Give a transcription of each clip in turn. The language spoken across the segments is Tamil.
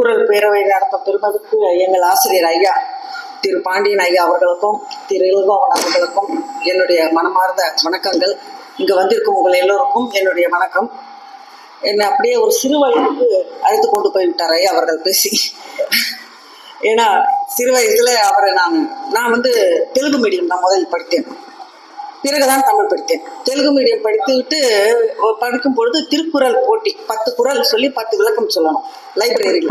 திருக்குறள் பேரவை நடத்த பெருமதுக்கு எங்கள் ஆசிரியர் ஐயா திரு பாண்டியன் ஐயா அவர்களுக்கும் திரு இளங்கோவன் அவர்களுக்கும் என்னுடைய மனமார்ந்த வணக்கங்கள். இங்கே வந்திருக்கும் உங்கள் எல்லோருக்கும் என்னுடைய வணக்கம். என்னை அப்படியே ஒரு சிறு வயதுக்கு அழைத்து கொண்டு போய்விட்டார் ஐயா அவர்கள் பேசி. ஏன்னா சிறுவயதில் அவரை நான் நான் வந்து தெலுங்கு மீடியம் தான் முதலில் படித்தேன். பிறகுதான் தமிழ் படித்தேன். தெலுங்கு மீடியம் படித்துவிட்டு படிக்கும் பொழுது திருக்குறள் போட்டி பத்து குறள் சொல்லி பத்து விளக்கம் சொல்லணும் லைப்ரரியில்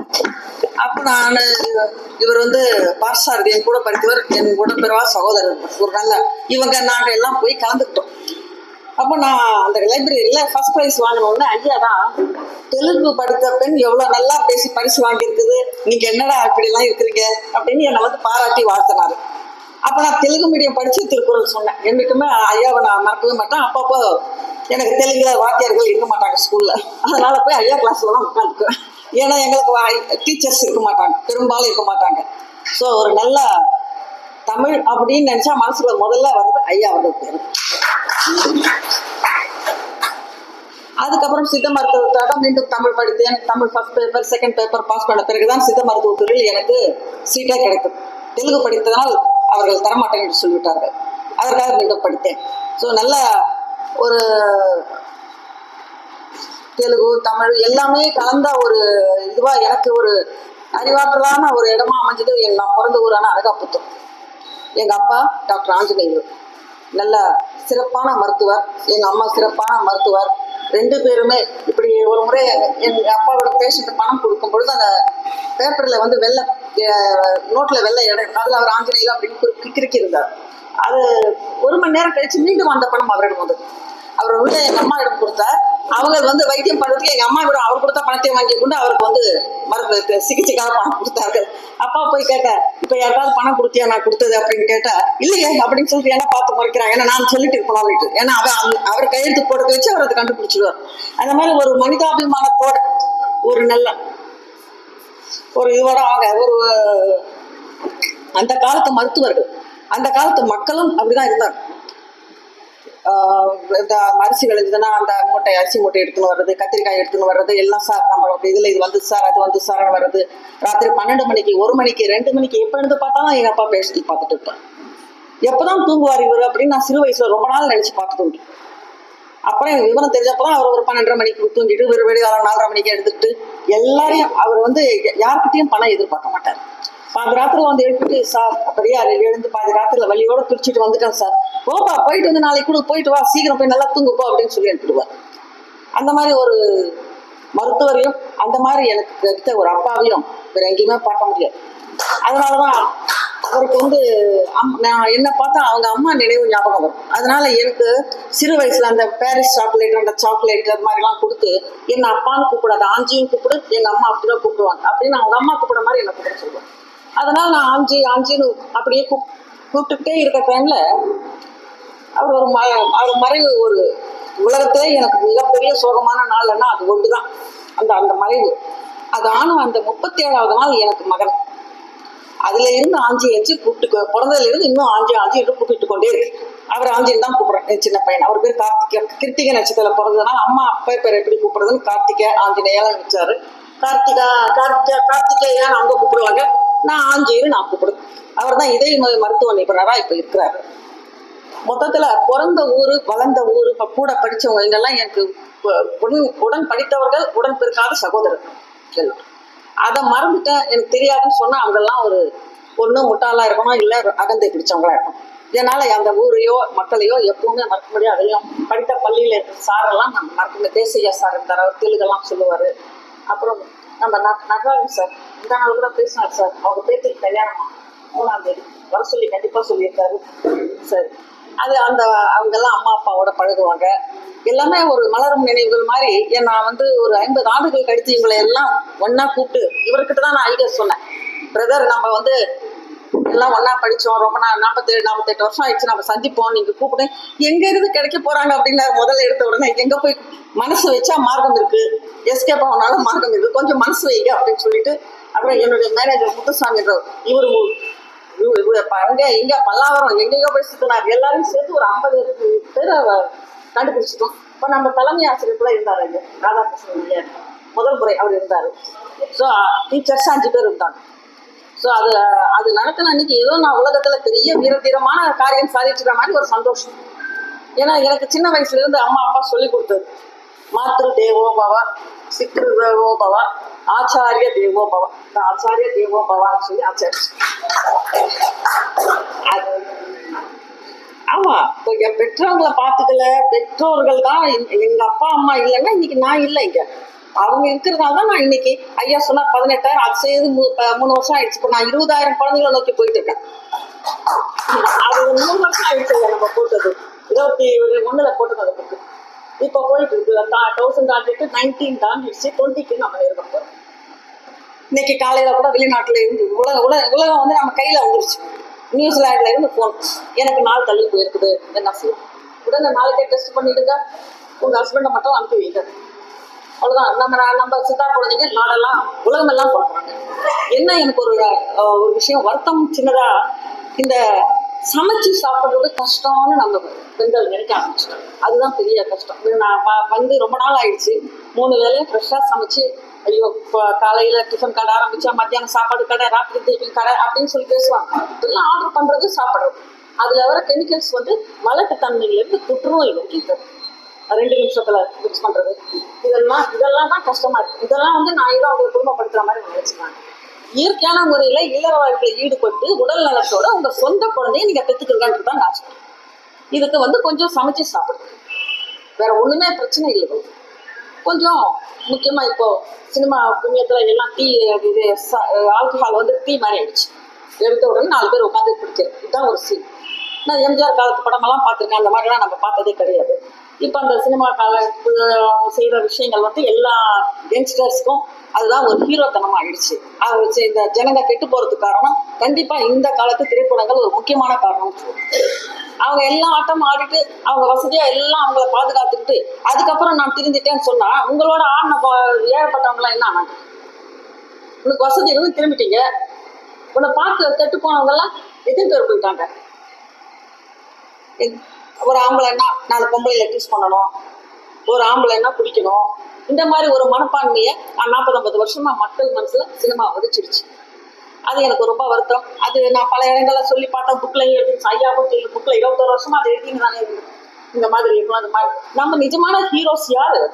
அப்போ நான் இவர் வந்து பார்சாரதி என் கூட படித்தவர் என் உடன்பிறவா சகோதரர். ஒரு நல்ல இவங்க நாங்கள் எல்லாம் போய் கலந்துக்கிட்டோம். அப்போ நான் அந்த லைப்ரரியில் ஃபர்ஸ்ட் ப்ரைஸ் வாங்கினோடனே ஐயா தான் தெலுங்கு படித்த பெண் எவ்வளோ நல்லா பேசி பரிசு வாங்கியிருக்குது நீங்கள் என்னடா அப்படிலாம் இருக்கிறீங்க? அப்படின்னு என்னை வந்து பாராட்டி வாழ்த்தினாரு. அப்போ நான் தெலுங்கு மீடியம் படித்து திருக்குறள் சொன்னேன். என்றைக்குமே ஐயாவை நான் மறக்கவே மாட்டேன். அப்பப்போ எனக்கு தெலுங்குல வாத்தியார்கள் இருக்க மாட்டாங்க ஸ்கூலில் அதனால போய் ஐயா கிளாஸில் தான் உட்காந்துக்குவேன். ஏன்னா எங்களுக்கு டீச்சர்ஸ் இருக்க மாட்டாங்க. பெரும்பாலும் இருக்க மாட்டாங்க. ஸோ ஒரு நல்ல தமிழ் அப்படின்னு நினச்சா மனசுல முதல்ல வருது ஐயா அவர்கள் பேர். அதுக்கப்புறம் சித்த மருத்துவத்தோட மீண்டும் தமிழ் படித்தேன். Tamil first paper second paper pass பண்ண பிறகுதான் சித்த மருத்துவத்துறையில் எனக்கு சீட்டாக கிடைக்கும் தெலுங்கு படித்ததால் அவர்கள் தரமாட்டேன் என்று சொல்லிவிட்டார்கள். அதற்காக மீண்டும் படித்தேன். ஸோ நல்ல ஒரு தெலுங்கு தமிழ் எல்லாமே கலந்த ஒரு இதுவா எனக்கு ஒரு அறிவாற்றலான ஒரு இடமா அமைஞ்சது என் நான் பிறந்த ஊரான அழகாப்புத்தூர் எங்க அப்பா டாக்டர் ஆஞ்சநேயர் நல்ல சிறப்பான மருத்துவர் எங்க அம்மா சிறப்பான மருத்துவர். ரெண்டு பேருமே இப்படி ஒரு முறை எங்க அப்பாவோட பேஷண்ட் பணம் கொடுக்கும் பொழுது அந்த பேப்பர்ல வந்து வெள்ளை நோட்டில் வெள்ளை இடம் அதுல அவர் ஆஞ்சநேயா அப்படின்னு குறி- கிறுக்கியிருந்தார் அது ஒரு மணி நேரம் கழிச்சு மீண்டும் அந்த பணம் அவரிடம் வந்தது. அவர் உள்ள எங்க அம்மா இடம் கொடுத்தார். அவங்க வந்து வைத்தியம் பண்ணுறதுக்கு எங்க அம்மா விட அவர் கொடுத்த பணத்தை வாங்கி கொண்டு அவருக்கு வந்து மருந்து சிகிச்சைக்காக பணம் கொடுத்தாரு அப்பா போய் கேட்டார் இப்ப யாராவது பணம் கொடுத்தியா? நான் கொடுத்தது அப்படின்னு கேட்டா இல்லையே அப்படின்னு சொல்லிட்டு ஏன்னா பார்த்து முறைக்கிறாங்க. ஏன்னா நான் சொல்லிட்டு இருப்பேன் அப்படின்ட்டு ஏன்னா அவர் அவர் கையெழுத்து போட வச்சு அவர் அதை கண்டுபிடிச்சிடுவார். அந்த மாதிரி ஒரு மனிதாபிமானத்தோட ஒரு நல்ல ஒரு இவராக ஒரு அந்த காலத்து மருத்துவர்கள் அந்த காலத்து மக்களும் அப்படிதான் இருந்தாங்க. ஆஹ் இந்த அரிசி விளைஞ்சதுன்னா அந்த மூட்டை அரிசி மூட்டை எடுத்துன்னு வர்றது கத்திரிக்காய் எடுத்துன்னு வர்றது எல்லாம் சார் நம்ம இதில் இது வந்து சார் அது வந்து சார் வர்றது. ராத்திரி பன்னெண்டு மணிக்கு ஒரு மணிக்கு ரெண்டு மணிக்கு எப்போ இருந்து பார்த்தாலும் எங்கள் அப்பா பேசி பார்த்துட்டு இருப்பேன் எப்போதான் தூங்குவார் இவர் அப்படின்னு நான் சிறு வயசுல ரொம்ப நாள் நினச்சி பார்த்துட்டு உண்டு. அப்புறம் விவரம் விவரம் தெரிஞ்சப்பதான் அவர் ஒரு பன்னெண்டரை மணிக்கு தூங்கிட்டு ஒரு வெளியாளர் நாலரை மணிக்கு எடுத்துக்கிட்டு எல்லாரையும் அவர் வந்து யார்கிட்டயும் பணம் எதிர்பார்க்க மாட்டார். பாதி ராத்திரில வந்து எழுப்பிட்டு சார் அப்படியே எழுந்து பாதி ராத்திரில வழியோட துடிச்சிட்டு வந்துட்டேன் சார். போப்பா போயிட்டு வந்து நாளைக்கு கூட போயிட்டு வா சீக்கிரம் போய் நல்லா தூங்குப்போ அப்படின்னு சொல்லி அனுப்பிடுவார் அந்த மாதிரி ஒரு மருத்துவரையும் அந்த மாதிரி எனக்கு கிடைத்த ஒரு அப்பாவையும் வேற எங்கேயுமே பார்க்க முடியாது. அதனாலதான் அவருக்கு வந்து அம்- நான் என்ன பார்த்தா அவங்க அம்மா நினைவு ஞாபகம் வரும். அதனால எனக்கு சிறு வயசுல அந்த பாரிஸ் சாக்லேட் அந்த சாக்லேட் அது மாதிரிலாம் கொடுத்து என் அப்பான்னு கூப்பிடாது ஆஞ்சியும் கூப்பிடு எங்க அம்மா அப்படிதான் கூப்பிடுவாங்க. அப்படின்னு அவங்க அம்மா கூப்பிட மாதிரி என்ன கூப்பிட சொல்லுவாங்க. அதனால நான் ஆஞ்சி ஆஞ்சின்னு அப்படியே கூப்பிட்டுக்கிட்டே இருக்க டைம்ல அவர் ஒரு ம அவர் மறைவு ஒரு உலகத்துல எனக்கு மிகப்பெரிய சோகமான நாள்னா அது ஒன்றுதான் அந்த அந்த மறைவு. அது ஆனும் அந்த முப்பத்தி ஏழாவது நாள் எனக்கு மகன். அதுல இருந்து ஆஞ்சி ஆச்சு கூப்பிட்டு பிறந்ததுல இருந்து இன்னும் ஆஞ்சி ஆஞ்சி என்று கூப்பிட்டு கொண்டே இருக்கு. அவர் ஆஞ்சின்னு தான் கூப்பிடுறேன் என் சின்ன பையன். அவர் பேர் கார்த்திகை கிருத்திகை நட்சத்திரம் பிறந்ததுனால அம்மா அப்பா பேர் எப்படி கூப்பிடுறதுன்னு கார்த்திகை ஆஞ்சநேயெல்லாம் வச்சாரு கார்த்திகா கார்த்திகா கார்த்திகேயான்னு அவங்க கூப்பிடுவாங்க. நான் ஆஞ்சின்னு நான் கூப்பிடுவேன். அவர் தான் இதய நோய் மருத்துவ நிபுணரா இப்ப இருக்கிறாரு. மொத்தத்துல பிறந்த ஊரு வளர்ந்த ஊரு இப்ப கூட படிச்சவங்க இதெல்லாம் எனக்கு உடன் உடன் படித்தவர்கள் உடன் பிறக்காத சகோதரர் எல்லாம் அதை மறந்துட்டேன். எனக்கு தெரியாதுன்னு சொன்னா அவங்கெல்லாம் ஒரு பொண்ணு முட்டாளா இருக்கணும்? இல்ல அகந்தை பிடிச்சவங்களா இருக்கணும்? இதனால அந்த ஊரையோ மக்களையோ எப்பவுமே மறக்க முடியாது அதையும் படித்த பள்ளியில இருக்கிற சாரெல்லாம் நம்ம மறக்க தேசிய சார் இருந்தார் அவர் தெலுங்கெல்லாம் சொல்லுவாரு. அப்புறம் நம்ம ந- சார் இந்த நாள் கூட பேசினார் சார் அவங்க பேத்துக்கு கல்யாணம் மூணாம் தேதி. வர சொல்லி கண்டிப்பா சொல்லியிருக்காரு. சரி. அது அந்த அவங்கெல்லாம் அம்மா அப்பாவோட பழகுவாங்க. எல்லாமே ஒரு மலரும் நினைவுகள் மாதிரி. நான் வந்து ஒரு ஐம்பது ஆண்டுகள் கழித்து இவங்களை எல்லாம் ஒன்னா கூப்பிட்டு இவர்கிட்ட தான் நான் ஐடியா சொன்னேன். பிரதர் நம்ம வந்து எல்லாம் ஒன்னா படிச்சோம். ரொம்ப நாள் நாற்பத்தேழு நாற்பத்தெட்டு வருஷம் ஆயிடுச்சு. நம்ம சந்திப்போம். நீங்க கூப்பிடு. எங்க இருந்து கிடைக்க போறாங்க அப்படின்னு முதல்ல எடுத்த உடனே எங்க போய் மனசு வச்சா மார்க்கம் இருக்கு? எஸ்கேப் ஆனாலும் மார்க்கம் இருக்கு. கொஞ்சம் மனசு வைங்க அப்படின்னு சொல்லிட்டு அப்புறம் என்னுடைய மேனேஜர் முத்துசாமி இவர் இவரு- இவரு அங்க இங்க பல்லாவரம் எங்கெங்கயோ போய் சுத்தினார். எல்லாரும் சேர்த்து ஒரு ஐம்பது பேர் கண்டுபிடிச்சிட்டோம். இப்ப நம்ம தலைமை ஆசிரியர் கூட இருந்தாரு இங்க ராதாகிருஷ்ணன் ஐயா முதல் முறை அவர் இருந்தார். ஸோ டீச்சர்ஸ் அஞ்சு பேர் இருந்தாங்க. ஸோ அது அது நடத்தின அன்னைக்கு ஏதோ நான் உலகத்தில் பெரிய வீரதீரமான காரியம் சாதிச்சுக்கிற மாதிரி ஒரு சந்தோஷம். ஏன்னா எனக்கு சின்ன வயசுலேருந்து அம்மா அப்பா சொல்லி கொடுத்தது. மாத்ரு தேவோ பவ சித்ரு தேவோ பவ ஆச்சாரிய தேவோ பவ. ஆச்சாரிய தேவோ பவான்னு சொல்லி ஆச்சாரிச்சு. பெற்றவங்களை பார்த்துக்கல பெற்றோர்கள் தான் எங்க- அப்பா அம்மா இல்லைன்னா இன்னைக்கு நான் இல்லை இங்க. அவங்க இருக்கிறதால தான் நான் இன்னைக்கு ஐயா சொன்னா பதினெட்டாயிரம் அது செய்து மூணு வருஷம் ஆயிடுச்சு. இப்போ நான் இருபதாயிரம் குழந்தைகளை நோக்கி போயிட்டு இருக்கேன். அது மூணு வருஷம் ஆயிடுச்சு நம்ம போட்டது. இருபத்தி ஒண்ணுல போட்டது அதை புக்கு இப்போ போயிட்டு இருக்கு. தௌசண்ட் தாண்டிட்டு நைன்டீன் தாண்டிடுச்சு. டுவெண்ட்டிக்கு நம்ம இருக்கோம் இன்னைக்கு காலையில கூட வெளிநாட்டுல இருந்து உலக உலக உலகம் வந்து நம்ம கையில வந்துருச்சு. நியூசிலாண்டில் இருந்து போன் எனக்கு நாள் தள்ளி போயிருக்குது. என்ன செய்யும் உடனே நாளைக்கே டெஸ்ட் பண்ணிடுங்க. உங்கள் ஹஸ்பண்டை மட்டும் அனுப்பி வைங்க. அவ்வளோதான் நம்ம நம்ம சித்தா குழந்தைங்க நாடெல்லாம் உலகமெல்லாம் பார்க்குறாங்க. என்ன எனக்கு ஒரு ஒரு விஷயம் வருத்தம் சின்னதாக இந்த சமைச்சு சாப்பிட்றது கஷ்டம்னு நம்ம பெண்கள் நினைக்க ஆரம்பிச்சிட்டோம் அதுதான் பெரிய கஷ்டம். இது நான் ப- வந்து ரொம்ப நாள் ஆயிடுச்சு. மூணு வேளையும் ஃப்ரெஷ்ஷாக சமைச்சு ஐயோ இப்போ காலையில் டிஃபன் கடை ஆரம்பிச்சா மத்தியானம் சாப்பாடு கடை ராத்திரி டிஃபன் கடை அப்படின்னு சொல்லி பேசுவாங்க. இதெல்லாம் ஆர்டர் பண்ணுறது சாப்பிட்றது அதில் வர கெமிக்கல்ஸ் வந்து மலட்டுத்தன்மையிலேருந்து புற்றுநோய் நோக்கி ரெண்டு நிமிஷத்துல மிக்ஸ் பண்றது. இதெல்லாம் இதெல்லாம் தான் கஷ்டமா இருக்கு இதெல்லாம் வந்து நான் ஏதோ அவங்களை குடும்பப்படுத்துற மாதிரி நினைச்சுக்காங்க இயற்கையான முறையில இல்லற வாழ்க்கையில ஈடுபட்டு உடல் நலத்தோட உங்க சொந்த குழந்தைய நீங்க பெற்றுக்கிறீங்கன்றது தான் நான் சொல்றேன். இதுக்கு வந்து கொஞ்சம் சமைச்சு சாப்பிடுங்க. வேற ஒண்ணுமே பிரச்சனை இல்லை கொஞ்சம் முக்கியமா இப்போ சினிமா புண்ணியத்துல எல்லாம் டீ இது ஆல்கஹால் வந்து டீ மாதிரி ஆயிடுச்சு. எடுத்த உடனே நாலு பேர் உட்காந்து குடிக்கிறது இதுதான் ஒரு சீன் நான் எம்ஜிஆர் காலத்து படமெல்லாம் பார்த்துருக்கேன். அந்த மாதிரிலாம் நம்ம பார்த்ததே கிடையாது. இப்போ அந்த சினிமா கால அவங்க செய்கிற விஷயங்கள் வந்து எல்லா யங்ஸ்டர்ஸ்க்கும் அதுதான் ஒரு ஹீரோத்தனமாக ஆயிடுச்சு அது வச்சு இந்த ஜனங்க கெட்டு போகிறதுக்கு காரணம் கண்டிப்பாக இந்த காலத்து திரைப்படங்கள் ஒரு முக்கியமான காரணம். அவங்க எல்லா ஆட்டமும் ஆடிட்டு அவங்க வசதியாக எல்லாம் அவங்கள பாதுகாத்துக்கிட்டு அதுக்கப்புறம் நான் திருந்திட்டேன்னு சொன்னால் உங்களோட ஆடின ப- ஏழப்பட்டவங்களாம் என்ன ஆனாங்க? உனக்கு வசதி இருந்து திரும்பிட்டீங்க. உன்னை பார்த்து கெட்டு போனவங்கெல்லாம் எத்தனை பேர் போயிட்டாங்க. ஒரு ஆம்பளைன்னா நாலு பொம்பளையில டீஸ் பண்ணணும். ஒரு ஆம்பளைன்னா குடிக்கணும் இந்த மாதிரி ஒரு மனப்பான்மையை நாற்பது ஐம்பது வருஷமா மக்கள் மனசுல சினிமா விதிச்சிருச்சு அது எனக்கு ரொம்ப வருத்தம். அது நான் பல இடங்கள்ல சொல்லி பார்த்தேன் புக்கில் எழுதி ஐயா புக் புக்ல இருபத்தொரு வருஷமா அதை எழுதிங்க தானே இந்த மாதிரி இருக்கணும் அந்த மாதிரி. நம்ம நிஜமான ஹீரோஸ் யாரு?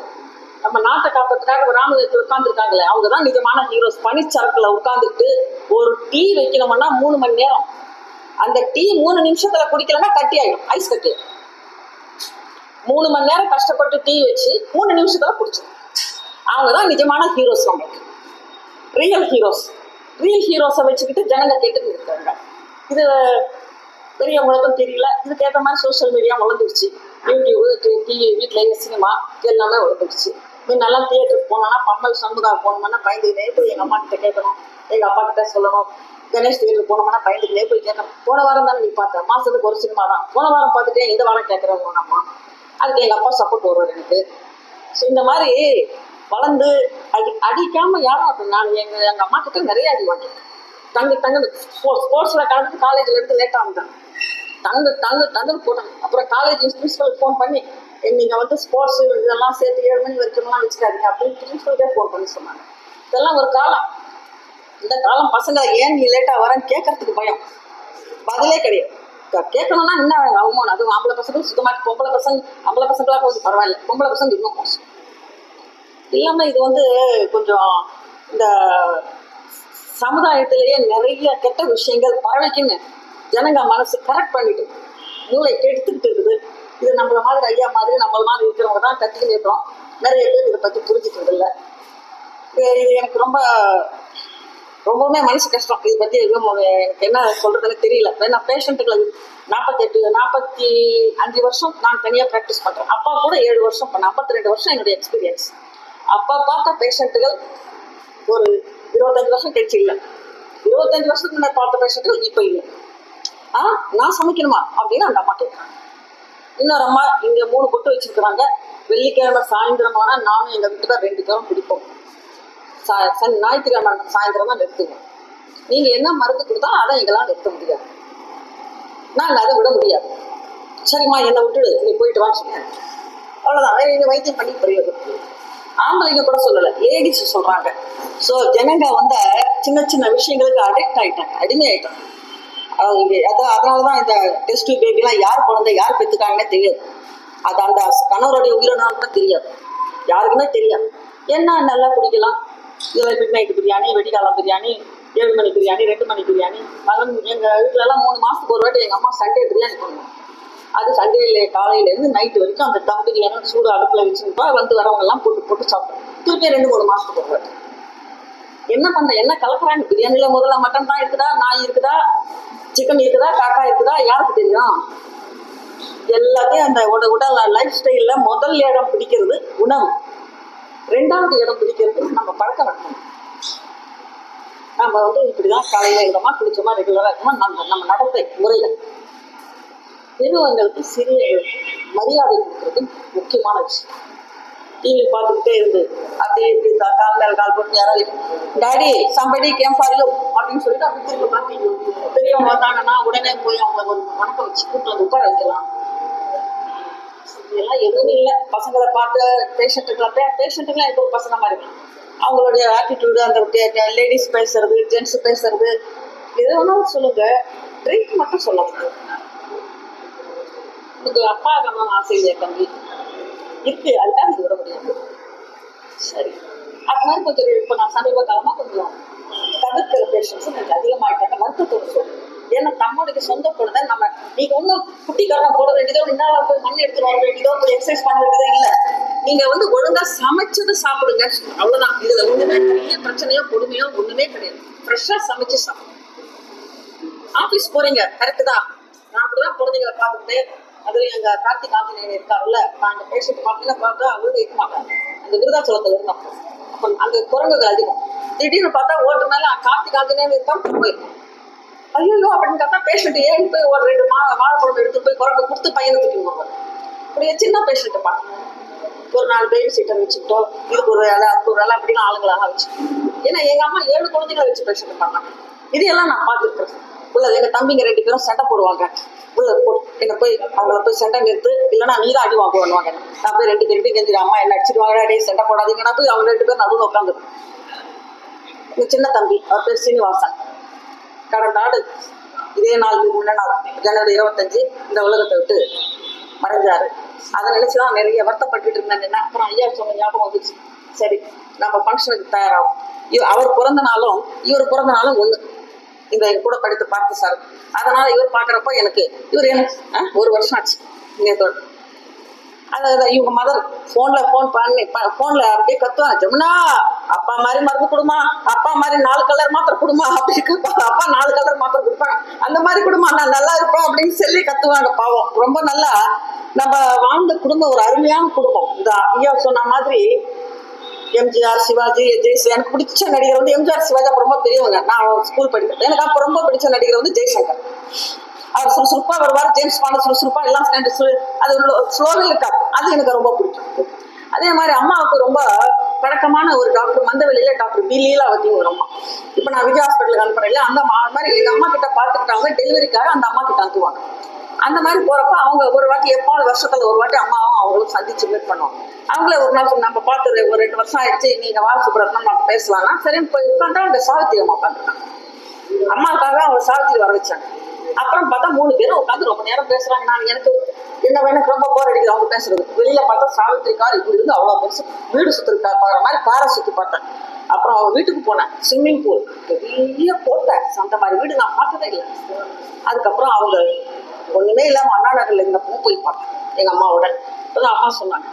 நம்ம நாட்டை காப்பதுக்காக ராணுவத்தில் உட்காந்துருக்காங்களே அவங்க தான் நிஜமான ஹீரோஸ் பனிச்சரக்குல உட்காந்துட்டு ஒரு டீ வைக்கணும்னா மூணு மணி நேரம். அந்த டீ மூணு நிமிஷத்துல குடிக்கலன்னா கட்டி ஆயிடும். ஐஸ் கட்டி ஆயிடும். மூணு மணி நேரம் கஷ்டப்பட்டு டீ வச்சு மூணு நிமிஷத்துல குடிச்சோம் அவங்க தான் நிஜமான ஹீரோஸ் நம்மளுக்கு ரியல் ஹீரோஸ் ரியல் ஹீரோஸை வச்சுக்கிட்டு ஜனங்க கேட்டு இருக்காங்க. இது பெரியவங்களுக்கும் தெரியல. இதுக்கேற்ற மாதிரி சோஷியல் மீடியா வளர்ந்துருச்சு. யூடியூபு டிவி வீட்டில் சினிமா எல்லாமே வளர்ந்துருச்சு. முன்னெல்லாம் தியேட்டருக்கு போனோம்னா பம்பல் சண்முகா போனோம்னா பயந்துக்கிட்டே போய் எங்கள் அம்மா கிட்ட கேட்கணும். எங்கள் அப்பா கிட்ட சொல்லணும். கணேஷ் தியேட்டருக்கு போனோம்னா பயந்துக்கிட்டே போய் கேட்கணும். போன வாரம் தானே நீ பார்த்தேன் மாதத்துக்கு ஒரு சினிமா தான். போன வாரம் பார்த்துட்டே இந்த வாரம் கேட்குறேன் உங்க அம்மா அதுக்கு எங்கள் அப்பா சப்போர்ட் வருவார் எனக்கு. ஸோ இந்த மாதிரி வளர்ந்து அடி அடிக்காம யாரும் அப்படி நான் எங்கள் எங்கள் அம்மா கிட்ட நிறைய அடி வாங்கிட்டேன் தங்கு தங்கு ஸ்போர்ட்ஸ் கலந்து காலேஜில் இருந்து லேட்டாக வந்தேன் தங்கு தங்கு தங்கு போட்டாங்க. அப்புறம் காலேஜ் பிரின்ஸ்பல் ஃபோன் பண்ணி நீங்கள் வந்து ஸ்போர்ட்ஸ் இதெல்லாம் சேர்த்து ஏழு மணி வரைக்கும்லாம் வச்சுக்காதீங்க. அப்படின்னு பிரின்சிபல்கே ஃபோன் பண்ணி சொன்னாங்க. இதெல்லாம் ஒரு காலம். இந்த காலம் பசங்க ஏன் நீ லேட்டாக வரேன்னு கேட்கறதுக்கு பயம். பதிலே கிடையாது. கேட்கணும்னா என்ன அவமானம் அதுவும் ஆம்பளை பசங்க சுத்தமாக பொம்பளை பசங்க ஆம்பளை பசங்களா கொஞ்சம் பரவாயில்ல. பொம்பளை பசங்க இன்னும் மோசம். இல்லாம இது வந்து கொஞ்சம் இந்த சமுதாயத்திலேயே நிறைய கெட்ட விஷயங்கள் பரவிக்குன்னு ஜனங்க மனசு கரெக்ட் பண்ணிட்டு மூளை கெடுத்துக்கிட்டு இருக்குது. இது நம்மள மாதிரி ஐயா மாதிரி நம்மள மாதிரி இருக்கிறவங்க தான் கற்றுக்கிட்டு இருக்கிறோம். நிறைய பேர் இதை பற்றி புரிஞ்சுக்கிறது இல்லை இது எனக்கு ரொம்ப ரொம்பவுமே மனசு கஷ்டம். இதை பற்றி எதுவும் எனக்கு என்ன சொல்கிறதுன்னு தெரியல. ஏன்னா பேஷண்ட்டுகளை நாற்பத்தெட்டு நாற்பத்தி அஞ்சு வருஷம் நான் தனியாக ப்ராக்டிஸ் பண்ணுறேன் அப்பா கூட ஏழு வருஷம் பண்ண ஐம்பத்தி ரெண்டு வருஷம் என்னுடைய எக்ஸ்பீரியன்ஸ் அப்பா பார்த்த பேஷண்ட்டுகள் ஒரு இருபத்தஞ்சு வருஷம் கழிச்சு இல்லை. இருபத்தஞ்சு வருஷத்துக்கு முன்னாடி பார்த்த பேஷண்ட்டுகள் இப்போ இல்லை. ஆ நான் சமைக்கணுமா? அப்படின்னு அந்த அம்மா கேட்குறாங்க. இன்னொரு அம்மா இங்கே மூணு பொட்டு வச்சிருக்கிறாங்க. வெள்ளிக்கிழமை சாயந்தரமான நானும் எங்கள் வீட்டுக்கார் ரெண்டு பேரும் பிடிப்போம் சா- சன் ஞாயிற்றுக்கிழமை சாயந்தரம் தான் நிறுத்துவோம் நீங்க என்ன மருந்து கொடுத்தாலும் அதை எங்களால் நிறுத்த முடியாது. நாங்கள் அதை விட முடியாது. சரிம்மா என்னை விட்டுடு நீ போயிட்டு வான்னு சொன்னேன். அவ்வளோதான் எங்கள் வைத்தியம் பண்ணி பிரயோஜனம் ஆம்பளைங்க கூட சொல்லலை. லேடிஸ் சொல்கிறாங்க ஸோ ஜனங்க வந்து சின்ன சின்ன விஷயங்களுக்கு அடிக்ட் ஆகிட்டாங்க அடிமை ஆகிட்டாங்க அவங்க அதான் அதனால தான் இந்த டெஸ்ட் பேபிலாம் யார் குழந்தை யார் பெற்றுக்காங்கன்னே தெரியாது. அது அந்த கணவருடைய உயிரினாலும் கூட தெரியாது. யாருக்குமே தெரியாது. என்ன நல்லா குடிக்கலாம்? இதில் மிட் நைட் பிரியாணி வெடிகாலம் பிரியாணி ஏழு மணி பிரியாணி ரெண்டு மணி பிரியாணி மகன் எங்கள் வீட்டிலலாம் மூணு மாதத்துக்கு ஒரு வாட்டி எங்கள் அம்மா சண்டே பிரியாணி பண்ணுவோம் அது சண்டேல காலையிலேருந்து நைட்டு வரைக்கும் அந்த தம் பிரியாணி சூடு அடுப்பில் வச்சுருப்பா வந்து வரவங்கெல்லாம் போட்டு போட்டு சாப்பிட்டோம் திருப்பி ரெண்டு மூணு மாதத்துக்கு ஒரு வாட்டி. என்ன பண்ண என்ன கலக்குறாங்க பிரியாணியில் முதல்ல மட்டன் தான் இருக்குதா? நாய் இருக்குதா? சிக்கன் இருக்குதா? காக்கா இருக்குதா? யாருக்கு தெரியும்? எல்லாத்தையும் அந்த உட உடல் லைஃப் ஸ்டைலில் முதல் இடம் பிடிக்கிறது உணவு. ரெண்டாவது இடம் பிடிக்கிறதுக்கு நம்ம பழக்க வழக்கம் நம்ம வந்து இப்படிதான் காலையில் இடமா குளிச்சோமா ரெகுலராக இருக்கோமா நம்ம நம்ம நடத்தை முறைகள். பெரியவங்களுக்கு சிறியவங்களுக்கு மரியாதை கொடுக்கறது முக்கியமான விஷயம். டிவி பார்த்துக்கிட்டே இருந்து அப்படியே இப்படி கா- கால் மேல கால் போட்டு யாராவது டேடி சம்படி கேம் ஃபார் அப்படின்னு சொல்லிட்டு அப்படி திரும்ப பார்த்து பெரியவங்க வந்தாங்கன்னா உடனே போய் அவங்க ஒரு வணக்கம் வச்சு கூப்பிட்டு வந்து உட்கார வைக்கலாம். இதெல்லாம் எதுவுமே இல்லை. பசங்களை பார்த்து பேஷண்ட்டுக்கெல்லாம் பேஷண்ட்டுக்கெல்லாம் இப்போ பசங்க மாதிரி. அவங்களுடைய ஆட்டிடியூடு அந்த லேடிஸ் பேசுறது ஜென்ஸ் பேசுறது எது வேணாலும் சொல்லுங்க. ட்ரிங்க் மட்டும் சொல்லுங்க இதுக்கு அப்பா கண்ணன் ஆசை இல்லையா தம்பி? இருக்கு. அதுக்காக இது விட முடியாது. சரி. அது மாதிரி கொஞ்சம் இப்போ நான் சமீப காலமாக கொஞ்சம் தவிர்க்கிற பேஷன்ஸ் எனக்கு அதிகமாயிட்டாங்க. வருத்தத்தோட சொல்லுங்க. ஏன்னா தம்முடைய சொந்த குழந்தை நம்ம நீங்க ஒன்றும் குட்டிக்காரன் போட வேண்டியதோ இன்னொரு போய் மண் எடுத்துட்டு வர வேண்டியதோ போய் எக்ஸசைஸ் பண்ண வேண்டியதோ இல்லை. நீங்க வந்து ஒழுங்கா சமைச்சது சாப்பிடுங்க. அவ்வளவுதான். இதுல ஒண்ணுமே பெரிய பிரச்சனையோ கொடுமையோ ஒண்ணுமே கிடையாது. ஃப்ரெஷ்ஷா சமைச்சு சாப்பிடுங்க. ஆபீஸ் போறீங்க. கரெக்ட் தான். நான் அப்படிதான் குழந்தைங்களை பார்த்துட்டு அதுவும் எங்க கார்த்திக் ஆஞ்சநேயர் இருக்காருல்ல. நான் இந்த பேஷண்ட் பார்த்தீங்கன்னா பார்த்தா அவங்க இருக்க மாட்டாங்க அந்த விருதாச்சலத்துல இருந்தோம் அங்க குரங்குகள் அதிகம். திடீர்னு பார்த்தா ஓட்டு மேல கார்த்திக் ஆஞ்சநேயர் இருக்காரு போயிருக்கோம் ஐயோ அப்படின்னு பார்த்தா பேஷண்ட் ஏன் போய் ஒரு ரெண்டு மா வாழைப்பழம் எடுத்து போய் குரங்கு கொடுத்து பையனை தூக்கி வருவார் இப்படி சின்ன பேஷண்ட்டை பார்க்கணும். ஒரு நாலு பேபி சீட்டை வச்சுக்கிட்டோம். இதுக்கு ஒரு வேலை அதுக்கு ஒரு வேலை அப்படின்னு ஆளுங்களாக வச்சு. ஏன்னா எங்க அம்மா ஏழு குழந்தைகளை வச்சு பேஷண்ட் பண்ணாங்க இதையெல்லாம் நான் பார்த்துருக்கேன். உள்ள எங்க தம்பிங்க ரெண்டு பேரும் சண்டை போடுவாங்க. உள்ள போ என்ன போய் அவங்கள போய் சண்டை நிறுத்து இல்லைன்னா நீ தான் அடி வாங்க பண்ணுவாங்க நான் போய் ரெண்டு பேரும் கெஞ்சிரு அம்மா என்ன அடிச்சிருவாங்க டேய் சண்டை போடாதீங்க நான் போய் அவங்க ரெண்டு பேரும் நடுவில் உட்காந்து சின்ன தம்பி அவர் பேர் சீனிவாசன். கடந்த ஆண்டு இதே நாளுக்கு முன்ன நாள் ஜனவரி இருபத்தஞ்சு இந்த உலகத்தை விட்டு மறைஞ்சாரு. அதை நினைச்சு தான் நிறைய வருத்தப்பட்டுட்டு இருந்தேன். அப்புறம் ஐயா சொன்ன ஞாபகம் வந்துச்சு சரி நம்ம ஃபங்க்ஷனுக்கு தயாராகும். அவர் பிறந்த நாளும் இவர் பிறந்த நாளும் ஒன்று இந்த என் கூட படித்து பார்த்து சார். அதனால இவர் பார்க்குறப்போ எனக்கு இவர் எனக்கு ஆ, ஒரு வருஷம் ஆச்சு. நேத்தோட அந்த இவங்க மதர் ஃபோன்ல ஃபோன் பண்ணி ஃபோன்ல அப்படியே கத்துவாங்க. ஜமுனா அப்பா மாதிரி மருந்து கொடுமா அப்பா மாதிரி நாலு கலர் மாத்திரம் கொடுமா அப்படி கேட்பாங்க அப்பா நாலு கலர் மாத்திரம் கொடுப்பாங்க. அந்த மாதிரி கொடுமா நான் நல்லா இருப்போம் அப்படின்னு சொல்லி கத்துவாங்க பாவம். ரொம்ப நல்லா நம்ம வாழ்ந்த குடும்பம் ஒரு அருமையான குடும்பம். இந்த ஐயா சொன்ன மாதிரி எம்ஜிஆர் சிவாஜி ஜெய்சங்கர் எனக்கு பிடிச்ச நடிகர் வந்து எம்ஜிஆர் சிவாஜி அப்போ ரொம்ப பெரியவங்க. நான் ஸ்கூல் படிக்கிறேன் எனக்கு அப்போ ரொம்ப பிடிச்ச நடிகர் வந்து ஜெய்சங்கர். அவர் சுறுசுறுப்பா வருவார் ஜேம்ஸ் பாண்ட் சுறுசுறுப்பா எல்லாம் அது ஸ்லோவில் இருக்கார் அது எனக்கு ரொம்ப பிடிக்கும். அதே மாதிரி அம்மாவுக்கு ரொம்ப பழக்கமான ஒரு டாக்டர் மந்தவெளியில டாக்டர் பி லீலாவதி ஒரு அம்மா. இப்போ நான் விஜய் ஹாஸ்பிட்டலுக்கு அனுப்புறேன் இல்ல அந்த மா- மாதிரி எங்க அம்மா கிட்ட பார்த்துக்கிட்டவங்க டெலிவரிக்காக அந்த அம்மா கிட்ட அனுப்புவாங்க. அந்த மாதிரி போறப்ப அவங்க ஒரு வாட்டி எப்பாவது வருஷத்துல ஒரு வாட்டி அம்மாவும் அவங்களும் சந்திச்சு மீட் பண்ணுவாங்க. அவங்களே ஒரு நாள் நம்ம பார்த்து ஒரு ரெண்டு வருஷம் ஆயிடுச்சு நீங்க வா சுப்ரத்னம் நம்ம பேசலாம்னா. சரின்னு போய் உட்காந்தா அவங்க சாவித்திரி அம்மா உட்காந்துருக்காங்க அம்மாவுக்காக அவங்க சாவித்திரி வர வச்சாங்க. அப்புறம் பார்த்தா மூணு பேரும் உட்காந்து ரொம்ப நேரம் பேசுறாங்க. நான் எனக்கு என்ன எனக்கு ரொம்ப போர் அடிக்குது. அவங்க பேசுறது. வெளியில பார்த்தா சாவித்திரி கார் இப்படி இருந்து அவ்வளோ பெருசு. வீடு சுத்தி பார்க்குற மாதிரி காரை சுத்தி பார்த்தேன். அப்புறம் அவங்க வீட்டுக்கு போனேன். ஸ்விம்மிங் பூல் பெரிய கோட்டை. அந்த மாதிரி வீடு நான் பார்த்ததே இல்லை. அதுக்கப்புறம் அவங்க ஒண்ணுமே இல்லாம அண்ணா நகர்ல இந்த பூ போய் பார்த்தேன். எங்க அம்மாவோட. அப்பதான் அம்மா சொன்னாங்க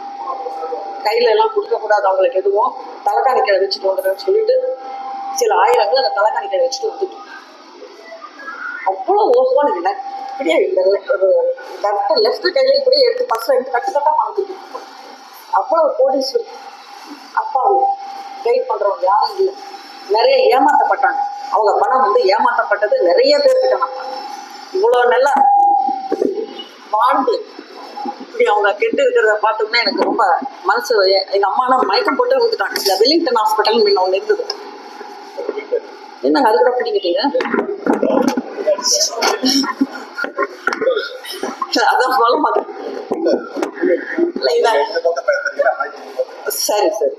கையில எல்லாம் கொடுக்க கூடாது. அவங்களுக்கு எதுவும் தலைக்காணி வச்சுட்டு வந்துடுறேன்னு சொல்லிட்டு சில ஆயிரங்கள் அந்த தலைக்காணி வச்சுட்டு வந்துட்டு அவ்வளோ ஓசோன்னு இல்லை இப்படியே இந்த லெஃப்ட் லெஃப்ட் கையில இப்படியே எடுத்து பஸ்ல எடுத்து கட்டு கட்டா வாங்கிட்டு அவ்வளோ கோடீஸ்வரி. அப்பாவி. கைட் பண்றவங்க யாரும் இல்லை. நிறைய ஏமாத்தப்பட்டாங்க. அவங்க பணம் வந்து ஏமாத்தப்பட்டது நிறைய பேர்கிட்ட பார்த்தேன். இவ்வளோ நல்லா வாழ்ந்து இப்படி அவங்க கெட்டு இருக்கிறத பார்த்தோம்னா எனக்கு ரொம்ப மனசு எ- எங்க அம்மானா மயக்கம் போட்டு ஊத்துட்டாங்க இந்த வெலிங்டன் ஹாஸ்பிட்டல் முன்ன ஒன்று இருந்தது. என்னங்க அது கூட பிடிக்கிட்டீங்க அதான் சொல்ல மாட்டேன் சரி சரி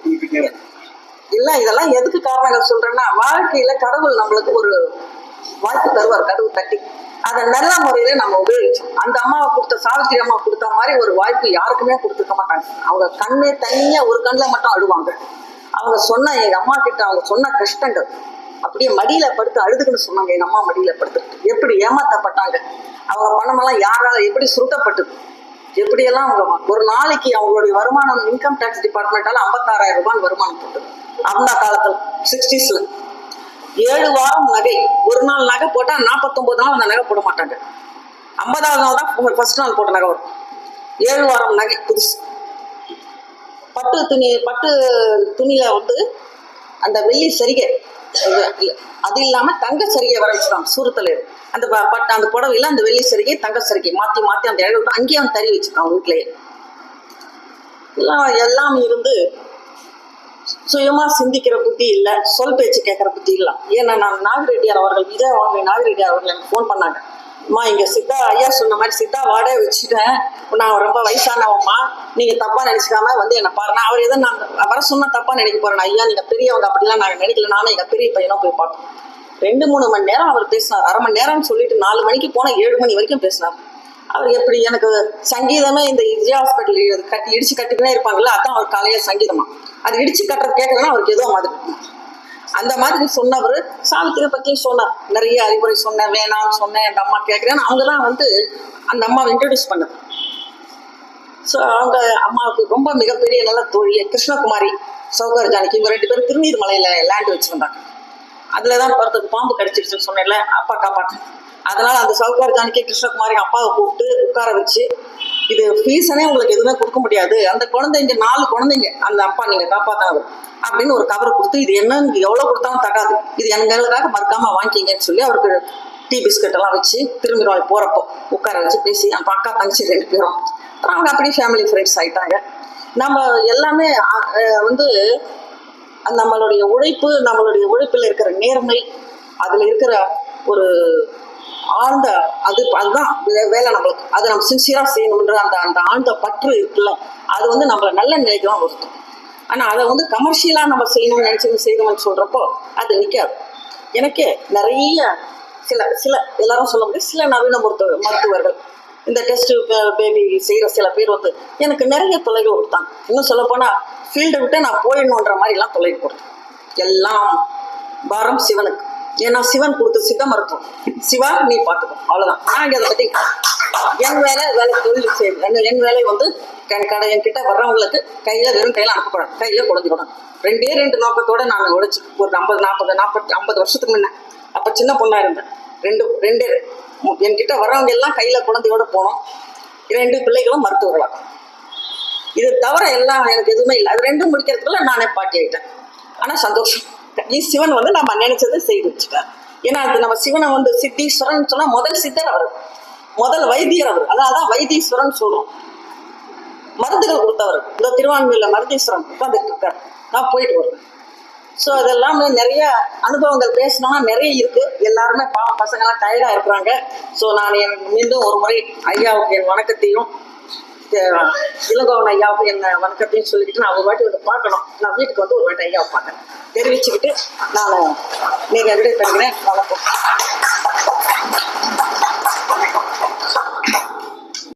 இல்ல இதெல்லாம் எதுக்கு காரணங்கள் சொல்றேன்னா வாழ்க்கையில கடவுள் நம்மளுக்கு ஒரு வாய்ப்பு தருவார் கதவு தட்டி அதை நல்ல முறையில நம்ம உபயோகிச்சோம் அந்த அம்மாவை கொடுத்த சாவித்திரி அம்மா கொடுத்த மாதிரி ஒரு வாய்ப்பு யாருக்குமே கொடுத்துருக்க மாட்டாங்க அவங்க கண்ணே தனியா ஒரு கண்ணில் மட்டும் அழுவாங்க அவங்க சொன்ன எங்க அம்மா கிட்ட அவங்க சொன்ன கஷ்டங்கள் அப்படியே மடியில படுத்து அழுதுக்குன்னு சொன்னாங்க எங்க அம்மா மடியில படுத்து எப்படி ஏமாத்தப்பட்டாங்க? அவங்க பணமெல்லாம் யாரால எப்படி சுருட்டப்பட்டது? எப்படியெல்லாம் அவங்க ஒரு நாளைக்கு அவங்களுடைய வருமானம் இன்கம் டேக்ஸ் டிபார்ட்மெண்டால ஐம்பத்தாறாயிரம் ரூபாய் வருமானம் போட்டது. அந்த காலத்துல சிக்ஸ்டீஸ்ல ஏழு வாரம் நகை. ஒரு நாள் நகை போட்டா நாற்பத்தொன்பது நாள் அந்த நகை போட மாட்டாங்க. ஐம்பதாவது நாள் தான் ஃபர்ஸ்ட் நாள் போட்ட நகை வரும். ஏழு வாரம் நகை புதுசு பட்டு துணி பட்டு துணியில வந்து அந்த வெள்ளி சரிகை அது இல்லாம தங்க சரிகை வர வச்சுட்டாங்க சூரத்துல அந்த ப- அந்த புடவையில அந்த வெள்ளி சரிகை தங்க சரிகை மாத்தி மாத்தி அந்த இழை விட்டு அங்கேயே அவன் தறி வச்சுட்டான் வீட்லயே. எல்லாம் எல்லாம் இருந்து சுயமா சிந்திக்கிற புத்தி இல்ல சொல் பேச்சு கேட்கிற புத்தி இல்ல. ஏன்னா நான் நாகரெட்டியார் அவர்கள் விஜயவாமி நாகரெட்டியார் அவர்கள் எனக்கு ஃபோன் பண்ணாங்க. அம்மா இங்க சித்தா ஐயா சொன்ன மாதிரி சித்தா வாடகை வச்சுட்டேன். நான் ரொம்ப வயசானவம்மா. நீங்க தப்பா நினைச்சுக்காம வந்து என்ன பாருங்க. அவர் எதுவும் நான் வர சொன்னா தப்பா நினைக்க போறேன். ஐயா நீங்க பெரியவங்க அப்படிலாம் நாங்கள் நினைக்கல. நானும் எங்க பெரிய பையனும் போய் பார்த்தோம். ரெண்டு மூணு மணி நேரம் அவர் பேசினார். அரை மணி நேரம்னு சொல்லிட்டு நாலு மணிக்கு போனா ஏழு மணி வரைக்கும் பேசினார். அவர் எப்படி எனக்கு சங்கீதமே இந்த விஜய் ஹாஸ்பிட்டல் கட்டி இடிச்சு கட்டிக்கினே இருப்பாங்கல்ல அதான் அவர் காலையில சங்கீதமா. அது இடிச்சு கட்டுறது கேட்கலன்னா அவருக்கு ஏதோ மாதிரி. அந்த மாதிரி சொன்னவர் சாவித்திரி பற்றியும் சொன்னார். நிறைய அறிவுரை சொன்னேன் வேணாம்னு சொன்னேன் அந்த அம்மா கேட்குறேன்னு அவங்க தான் வந்து அந்த அம்மாவை இன்ட்ரடியூஸ் பண்ணது. ஸோ அவங்க அம்மாவுக்கு ரொம்ப மிகப்பெரிய நல்ல தோழி கிருஷ்ணகுமாரி சௌகர் ஜானகி இவங்க ரெண்டு பேரும் திருநீர்மலையில லேண்ட் வச்சுருந்தாங்க. அதில் தான் பிறத்துக்கு பாம்பு கடிச்சிருச்சுன்னு சொன்னேன்ல அப்பா காப்பாற்று அதனால் அந்த சவுகார் ஜானகி கிருஷ்ணகுமாரி அப்பாவை கூப்பிட்டு உட்கார வச்சு இது ஃபீஸனே உங்களுக்கு எதுவுமே கொடுக்க முடியாது. அந்த குழந்தைங்க நாலு குழந்தைங்க அந்த அப்பா நீங்க காப்பாத்தாது அப்படின்னு ஒரு கவர் கொடுத்து இது என்னன்னு எவ்வளவு கொடுத்தாலும் தகாது. இது எங்களுக்காக மறக்காம வாங்கிக்கிங்கன்னு சொல்லி அவருக்கு டீ பிஸ்கட் எல்லாம் வச்சு திரும்பிடுவாங்க போறப்போ உட்கார வச்சு பேசி அப்போ அக்கா தங்கச்சி ரெண்டு பேரும். அவங்க அப்படியே ஃபேமிலி ஃப்ரெண்ட்ஸ் ஆயிட்டாங்க. நம்ம எல்லாமே வந்து நம்மளுடைய உழைப்பு நம்மளுடைய உழைப்பில் இருக்கிற நேர்மை அதில் இருக்கிற ஒரு ஆழ்ந்த அது அதுதான் வே- வேலை நம்மளுக்கு. அதை நம்ம சின்சியராக செய்யணுன்ற அந்த அந்த ஆழ்ந்த பற்று இருக்குல்ல அது வந்து நம்மளை நல்ல நிலைக்கு தான் வருத்தம் ஆனால் அதை வந்து கமர்ஷியலாக நம்ம செய்யணும்னு நினச்சி செய்யணும்னு சொல்கிறப்போ அது நிற்காது எனக்கே நிறைய சில சில எல்லாரும் சொல்ல முடியும் சில நவீன மருத்துவ மருத்துவர்கள் இந்த டெஸ்ட் பேபி செய்கிற சில பேர் வந்து எனக்கு நிறைய தொலைகள் கொடுத்தாங்க. இன்னும் சொல்லப்போனால் ஃபீல்டு ஃபீல்டை விட்டு நான் போயிடணுன்ற மாதிரிலாம் தொலைவு கொடுத்தேன். எல்லாம் பாரம் சிவனுக்கு. ஏன்னா சிவன் கொடுத்த சித்த மருத்துவம் சிவா நீ பார்த்துக்கோ. அவ்வளோதான் நான் இங்கே அதை பற்றி என் வேலை வேலை தொழில் செய்யணும் என் வேலை வந்து கடை என்கிட்ட வர்றவங்களுக்கு கையில் வெறும் கையில் அனுப்பக்கூடாது. கையில் குழந்தைக்கூடாது ரெண்டே ரெண்டு நோக்கத்தோட நான் உழைச்சி ஒரு ஐம்பது நாற்பது நாற்பத்தி ஐம்பது வருஷத்துக்கு முன்ன அப்போ சின்ன பொண்ணா இருந்தேன். ரெண்டு ரெண்டு என்கிட்ட வர்றவங்க எல்லாம் கையில் குழந்தையோட போனோம். ரெண்டு பிள்ளைகளும் மருத்துவர்களா. இது தவிர எல்லாம் எனக்கு எதுவுமே இல்லை. அது ரெண்டும் முடிக்கிறதுக்குள்ள நானே பாட்டி ஆயிட்டேன். ஆனால் சந்தோஷம். சிவன் வந்து நம்ம நினைச்சதை செய்து வச்சுட்டார் ஏன்னா அது நம்ம சிவனை வந்து சித்தீஸ்வரன் சொன்னா முதல் சித்தர் அவர். முதல் வைத்தியர் அவர். அதான் வைத்தீஸ்வரன் சொல்றோம். மருந்துகள் கொடுத்தவர். இந்த திருவான்மையில மருந்தீஸ்வரன் உட்காந்துட்டு இருக்கார் நான் போயிட்டு வருவேன். ஸோ அதெல்லாம் நிறைய அனுபவங்கள் பேசணும்னா நிறைய இருக்கு. எல்லாருமே பாவம் பசங்கெல்லாம் டயர்டா இருக்கிறாங்க. ஸோ நான் என் மீண்டும் ஒரு முறை ஐயாவுக்கு என் வணக்கத்தையும் அஹ், இளங்கோவன் ஐயாவுக்கு என்ன வணக்கத்தையும் சொல்லிக்கிட்டு நான் ஒரு வாட்டி வந்து பார்க்கணும். நான் வீட்டுக்கு வந்து ஒரு வாட்டி ஐயாவை பார்க்கறேன். தெரிவிச்சுக்கிட்டு நான் நீங்கள் விடை தருகிறேன் வணக்கம்.